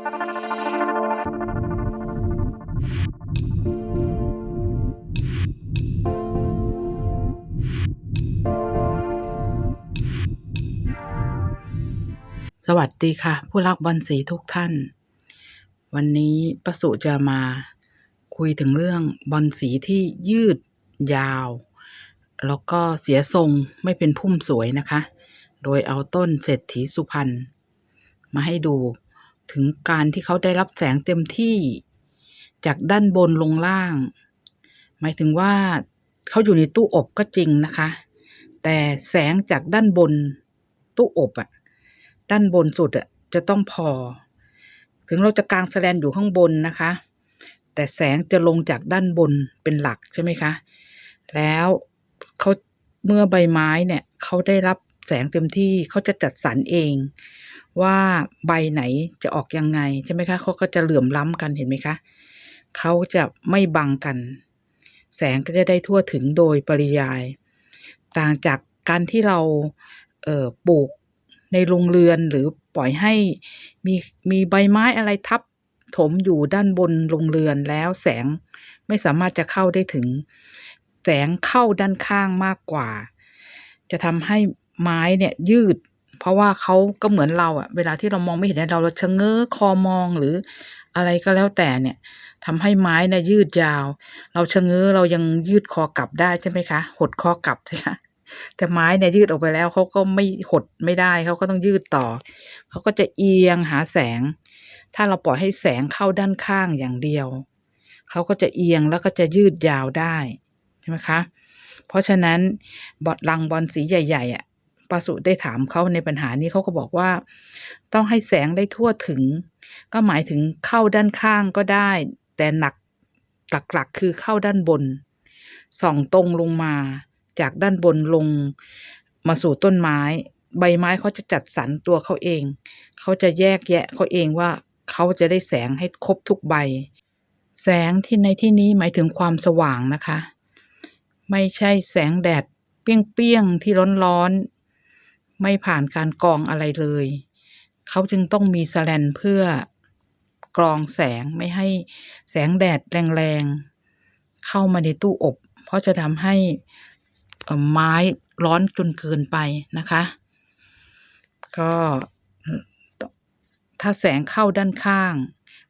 สวัสดีค่ะ ผู้รักบอลสีทุกท่าน วันนี้ประสุจะมาคุยถึงเรื่องบอลสีที่ยืดยาว แล้วก็เสียทรงไม่เป็นพุ่มสวยนะคะ โดยเอาต้นเศรษฐีสุพรรณมาให้ดู ถึงการที่เขาได้รับแสงเต็มที่ จากด้านบนลงล่าง หมายถึงว่าเขาอยู่ในตู้อบก็จริงนะคะ แต่แสงจากด้านบนตู้อบอะด้านบนสุดอะจะต้องพอ ถึงเราจะกางแสแลนอยู่ข้างบนนะคะ แต่แสงจะลงจากด้านบนเป็นหลักใช่ไหมคะ แล้วเขาเมื่อใบไม้เนี่ยเขาได้รับ แสงเต็มที่เขาจะจัดสรรเอง ว่าใบไหนจะออกยังไงใช่ไหมคะเขาก็จะเหลื่อมล้ำกันเห็นไหมคะเขาจะไม่บังกัน แสงก็จะได้ทั่วถึงโดยปริยาย ต่างจากการที่เราเปลูกในโรงเรือนหรือปล่อยให้มีมีใบไม้อะไรทับถมอยู่ด้านบนโรงเรือนแล้วแสงไม่สามารถจะเข้าได้ถึง แสงเข้าด้านข้างมากกว่า จะทำให้ ไม้เนี่ยยืด เพราะว่าเขาก็เหมือนเราอะเวลาที่เรามองไม่เห็นเราเราชะเง้อคอมองหรืออะไรก็แล้วแต่เนี่ยทำให้ไม้เนี่ยยืดยาว เราชะเง้อเรายังยืดคอกลับได้ใช่ไหมคะหดคอกลับใช่ไหมแต่ไม้เนี่ยยืดออกไปแล้วเขาก็ไม่หดไม่ได้เขาก็ต้องยืดต่อเขาก็จะเอียงหาแสง ถ้าเราปล่อยให้แสงเข้าด้านข้างอย่างเดียวเขาก็จะเอียงแล้วก็จะยืดยาวได้ใช่ไหมคะเพราะฉะนั้นบอดลังบอลสีใหญ่ ๆอะ ปาสุได้ถามเขาในปัญหานี้เขาก็บอกว่า ต้องให้แสงได้ทั่วถึง ก็หมายถึงเข้าด้านข้างก็ได้ แต่หนักหลักๆ คือเข้าด้านบน ส่องตรงลงมา จากด้านบนลง มาสู่ต้นไม้ ใบไม้เขาจะจัดสรรตัวเขาเอง เขาจะแยกแยะเขาเองว่าเขาจะได้แสงให้ครบทุกใบ แสงที่ในที่นี้หมายถึงความสว่างนะคะ ไม่ใช่แสงแดดเปรี้ยงๆที่ร้อนๆ ไม่ผ่านการกรองอะไรเลย เขาจึงต้องมีสแลนเพื่อกรองแสงไม่ให้แสงแดดแรงๆ เข้ามาในตู้อบ เพราะจะทำให้ไม้ร้อนจนเกินไปนะคะ ก็ถ้าแสงเข้าด้านข้าง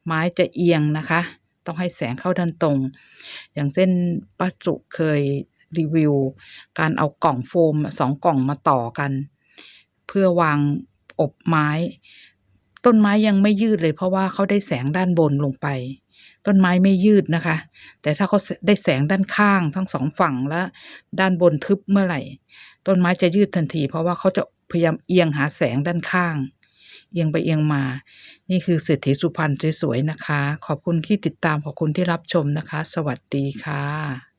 ไม้จะเอียงนะคะ ต้องให้แสงเข้าด้านตรง อย่างเส้นป้าจุเคยรีวิว การเอากล่องโฟมสองกล่องมาต่อกัน เพื่อวางอบไม้ ต้นไม้ยังไม่ยืดเลย เพราะว่าเขาได้แสงด้านบนลงไป ต้นไม้ไม่ยืดนะคะ แต่ถ้าเขาได้แสงด้านข้างทั้งสองฝั่งและด้านบนทึบเมื่อไหร่ ต้นไม้จะยืดทันที เพราะว่าเขาจะพยายามเอียงหาแสงด้านข้าง เอียงไปเอียงมา นี่คือเศรษฐีสุพรรณสวยๆนะคะ ขอบคุณที่ติดตามขอบคุณที่รับชมนะคะ สวัสดีค่ะ